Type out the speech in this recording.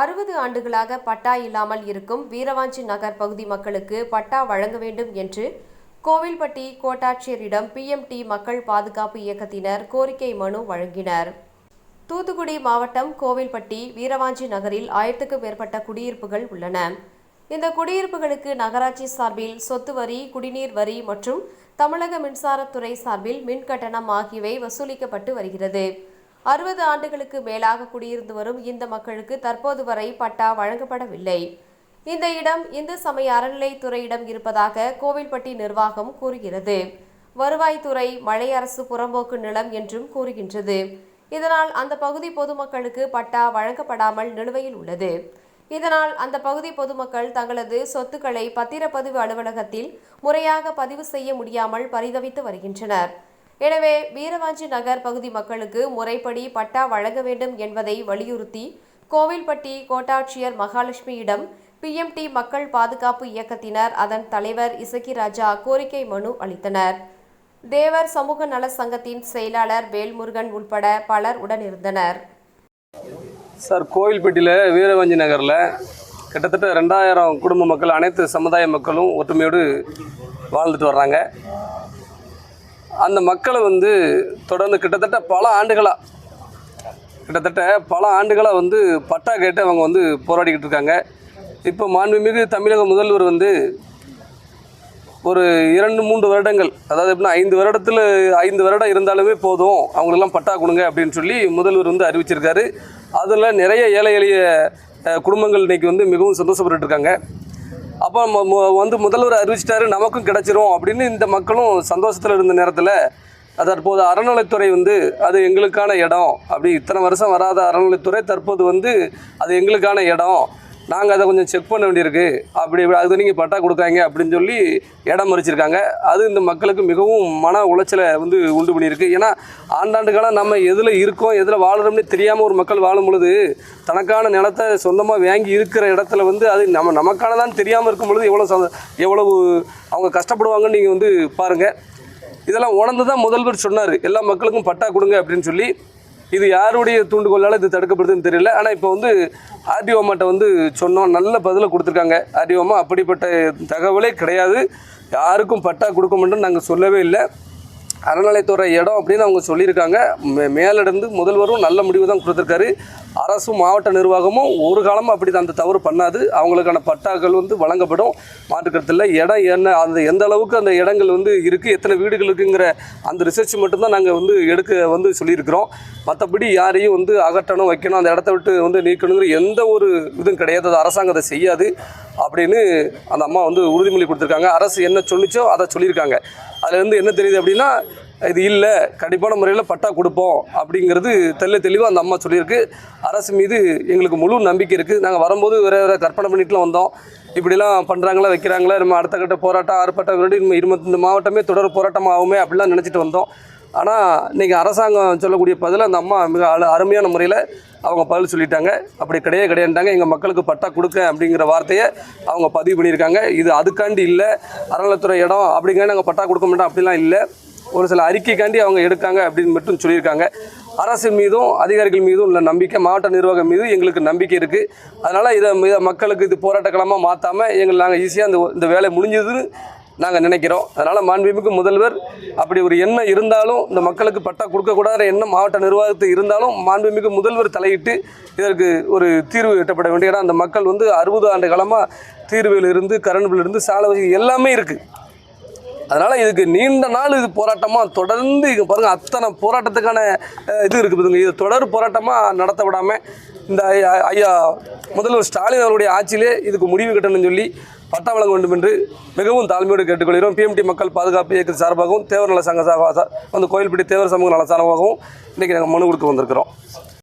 அறுபது ஆண்டுகளாக பட்டா இல்லாமல் இருக்கும் வீரவாஞ்சி நகர் பகுதி மக்களுக்கு பட்டா வழங்க வேண்டும் என்று கோவில்பட்டி கோட்டாட்சியரிடம் பிஎம்டி மக்கள் பாதுகாப்பு இயக்கத்தினர் கோரிக்கை மனு வழங்கினர். தூத்துக்குடி மாவட்டம் கோவில்பட்டி வீரவாஞ்சி நகரில் ஆயிரத்துக்கும் மேற்பட்ட குடியிருப்புகள் உள்ளன. இந்த குடியிருப்புகளுக்கு நகராட்சி சார்பில் சொத்து வரி குடிநீர் வரி மற்றும் தமிழக மின்சாரத்துறை சார்பில் மின் கட்டணம் ஆகியவை வசூலிக்கப்பட்டு வருகிறது. அறுபது ஆண்டுகளுக்கு மேலாக குடியிருந்து வரும் இந்த மக்களுக்கு தற்போது வரை பட்டா வழங்கப்படவில்லை. இந்த இடம் இந்து சமய அறநிலைத்துறையிடம் இருப்பதாக கோவில்பட்டி நிர்வாகம் கூறுகிறது. வருவாய்த்துறை மழை அரசு புறம்போக்கு நிலம் என்றும் கூறுகின்றது. இதனால் அந்த பகுதி பொதுமக்களுக்கு பட்டா வழங்கப்படாமல் நிலுவையில் உள்ளது. இதனால் அந்த பகுதி பொதுமக்கள் தங்களது சொத்துக்களை பத்திரப்பதிவு அலுவலகத்தில் முறையாக பதிவு செய்ய முடியாமல் பரிதவித்து வருகின்றனர். எனவே வீரவாஞ்சி நகர் பகுதி மக்களுக்கு முறைப்படி பட்டா வழங்க வேண்டும் என்பதை வலியுறுத்தி கோவில்பட்டி கோட்டாட்சியர் மகாலட்சுமியிடம் பிஎம்டி மக்கள் பாதுகாப்பு இயக்கத்தினர் அதன் தலைவர் இசக்கி ராஜா கோரிக்கை மனு அளித்தனர். தேவர் சமூக நல சங்கத்தின் செயலாளர் வேல்முருகன் உட்பட பலர் உடனிருந்தனர். சார் கோவில்பட்டியில் வீரவஞ்சி நகரில் கிட்டத்தட்ட ரெண்டாயிரம் குடும்ப மக்கள் அனைத்து சமுதாய மக்களும் ஒற்றுமையோடு வாழ்ந்துட்டு வர்றாங்க. அந்த மக்களை வந்து தொடர்ந்து கிட்டத்தட்ட பல ஆண்டுகளாக கிட்டத்தட்ட பல ஆண்டுகளாக வந்து பட்டா கேட்டு அவங்க வந்து போராடிக்கிட்டு இருக்காங்க. இப்போ மாண்புமிகு தமிழக முதல்வர் வந்து ஒரு இரண்டு மூன்று வருடங்கள் அதாவது எப்படின்னா ஐந்து வருடத்தில் ஐந்து வருடம் இருந்தாலுமே போதும் அவங்களுக்கெல்லாம் பட்டா கொடுங்க அப்படின்னு சொல்லி முதல்வர் வந்து அறிவிச்சிருக்காரு. அதில் நிறைய ஏழை எளிய குடும்பங்கள் இன்றைக்கி வந்து மிகவும் சந்தோஷப்பட்டு இருக்காங்க. அப்போ வந்து முதல்வர் அறிவிச்சிட்டாரு நமக்கும் கிடைச்சிரும் அப்படின்னு இந்த மக்களும் சந்தோஷத்தில் இருந்த நேரத்தில் தற்போது அறநிலைத்துறை வந்து அது எங்களுக்கான இடம். அப்படி இத்தனை வருஷம் வராத அறநிலைத்துறை தற்போது வந்து அது எங்களுக்கான இடம். நாங்கள் அதை கொஞ்சம் செக் பண்ண வேண்டியிருக்கு. அப்படி இப்படி அது நீங்கள் பட்டா கொடுக்காங்க அப்படின்னு சொல்லி இடம் மறிச்சிருக்காங்க. அது இந்த மக்களுக்கு மிகவும் மன உளைச்சலை வந்து உண்டு பண்ணியிருக்கு. ஏன்னா ஆண்டாண்டு காலம் நம்ம எதில் இருக்கோம் எதில் வாழுறோம்னு தெரியாமல் ஒரு மக்கள் வாழும் பொழுது தனக்கான நிலத்தை சொந்தமாக வாங்கி இருக்கிற இடத்துல வந்து அது நம்ம நமக்கானதான் தெரியாமல் இருக்கும் பொழுது எவ்வளோ சந்த- எவ்வளவு அவங்க கஷ்டப்படுவாங்கன்னு நீங்கள் வந்து பாருங்கள் இதெல்லாம் உணர்ந்து தான் முதல்வர் சொன்னார். எல்லா மக்களுக்கும் பட்டா கொடுங்க அப்படின்னு சொல்லி. இது யாருடைய தூண்டுகோலால் இது தடுக்கப்படுதுன்னு தெரியல. ஆனால் இப்போ வந்து ஆர்டிஓமாட்ட வந்து சொன்னோம். நல்ல பதிலை கொடுத்துருக்காங்க. ஆர்டிஓமா அப்படிப்பட்ட தகவலே கிடையாது. யாருக்கும் பட்டா கொடுக்க மாட்டோம்னு நாங்கள் சொல்லவே இல்லை. அறநிலைத்துறை இடம் அப்படின்னு அவங்க சொல்லியிருக்காங்க. மே மேலிருந்து முதல்வரும் நல்ல முடிவு தான் கொடுத்துருக்காரு. அரசும் மாவட்ட நிர்வாகமும் ஒரு காலமும் அப்படி அந்த தவறு பண்ணாது. அவங்களுக்கான பட்டாக்கள் வந்து வழங்கப்படும். மாற்றுக்கருத்தில் இடம் என்ன அந்த எந்த அளவுக்கு அந்த இடங்கள் வந்து இருக்குது எத்தனை வீடுகள் இருக்குங்கிற அந்த ரிசர்ச் மட்டும்தான் நாங்கள் வந்து எடுக்க வந்து சொல்லியிருக்கிறோம். மற்றபடி யாரையும் வந்து அகற்றணும் வைக்கணும் அந்த இடத்த விட்டு வந்து நீக்கணுங்கிற எந்த ஒரு இதுவும் கிடையாது. அது அரசாங்கம் அதை செய்யாது அப்படின்னு அந்த அம்மா வந்து உறுதிமொழி கொடுத்துருக்காங்க. அரசு என்ன சொல்லிச்சோ அதை சொல்லியிருக்காங்க. அதுலேருந்து என்ன தெரியுது அப்படின்னா இது இல்லை கண்டிப்பான முறையில் பட்டா கொடுப்போம் அப்படிங்கிறது தெல்ல தெளிவாக அந்த அம்மா சொல்லியிருக்கு. அரசு மீது எங்களுக்கு முழு நம்பிக்கை இருக்குது நாங்கள் வரும்போது வேறு வேறு கற்பனை பண்ணிட்டுலாம் வந்தோம். இப்படிலாம் பண்ணுறாங்களா வைக்கிறாங்களா நம்ம அடுத்த கட்ட போராட்டம் ஆர்ப்பாட்டம் விரடி இருபத்தி இந்த மாவட்டமே தொடர் போராட்டம் ஆகுமே அப்படிலாம் நினச்சிட்டு வந்தோம். ஆனால் இன்றைக்கி அரசாங்கம் சொல்லக்கூடிய பதில் அந்த அம்மா மிக அழ அருமையான முறையில் அவங்க பதில் சொல்லிட்டாங்க. அப்படி கிடையாது கிடையாண்டாங்க எங்கள் மக்களுக்கு பட்டா கொடுக்க அப்படிங்கிற வார்த்தையை அவங்க பதிவு பண்ணியிருக்காங்க. இது அதுக்காண்டி இல்லை. அறநிலைத்துறை இடம் அப்படிங்காண்டி நாங்கள் பட்டா கொடுக்க மாட்டோம். அப்படிலாம் இல்லை. ஒரு சில அறிக்கைக்காண்டி அவங்க எடுக்காங்க அப்படின்னு மட்டும் சொல்லியிருக்காங்க. அரசு மீதும் அதிகாரிகள் மீதும் உள்ள நம்பிக்கை மாவட்ட நிர்வாகம் மீதும் எங்களுக்கு நம்பிக்கை இருக்குது அதனால் இதை இதை மக்களுக்கு இது போராட்டக்களமாக மாற்றாமல் எங்கள் நாங்கள் ஈஸியாக இந்த இந்த வேலை முடிஞ்சதுன்னு நாங்கள் நினைக்கிறோம். அதனால் மாண்புமிகு முதல்வர் அப்படி ஒரு எண்ணம் இருந்தாலும் இந்த மக்களுக்கு பட்டா கொடுக்கக்கூடாத எண்ணம் மாவட்ட நிர்வாகத்துக்கு இருந்தாலும் மாண்புமிகு முதல்வர் தலையிட்டு இதற்கு ஒரு தீர்வு எட்டப்பட வேண்டிய இடம் அந்த மக்கள் வந்து அறுபது ஆண்டு காலமாக தீர்வில் இருந்து கரண்ட் இருந்து சாலை வசதி எல்லாமே இருக்குது அதனால் இதுக்கு நீண்ட நாள் இது போராட்டமாக தொடர்ந்து இங்கே பாருங்கள் அத்தனை போராட்டத்துக்கான இது இருக்குது இது தொடர் போராட்டமாக நடத்த விடாமல் இந்த ஐயா- ஐயா முதல்வர் ஸ்டாலின் அவருடைய ஆட்சியிலே இதுக்கு முடிவு கட்டணும்னு சொல்லி பட்டா வழங்க வேண்டும் என்று மிகவும் தாழ்மையோடு கேட்டுக்கொள்கிறோம். பிஎம்டி மக்கள் பாதுகாப்பு இயக்க சார்பாகவும் தேவர் நல சங்க சார்பாக வந்து கோயில்பட்டி தேவர் சமூக நல சார்பாகவும் இன்றைக்கி நாங்கள் மனு கொடுக்க வந்திருக்கிறோம்.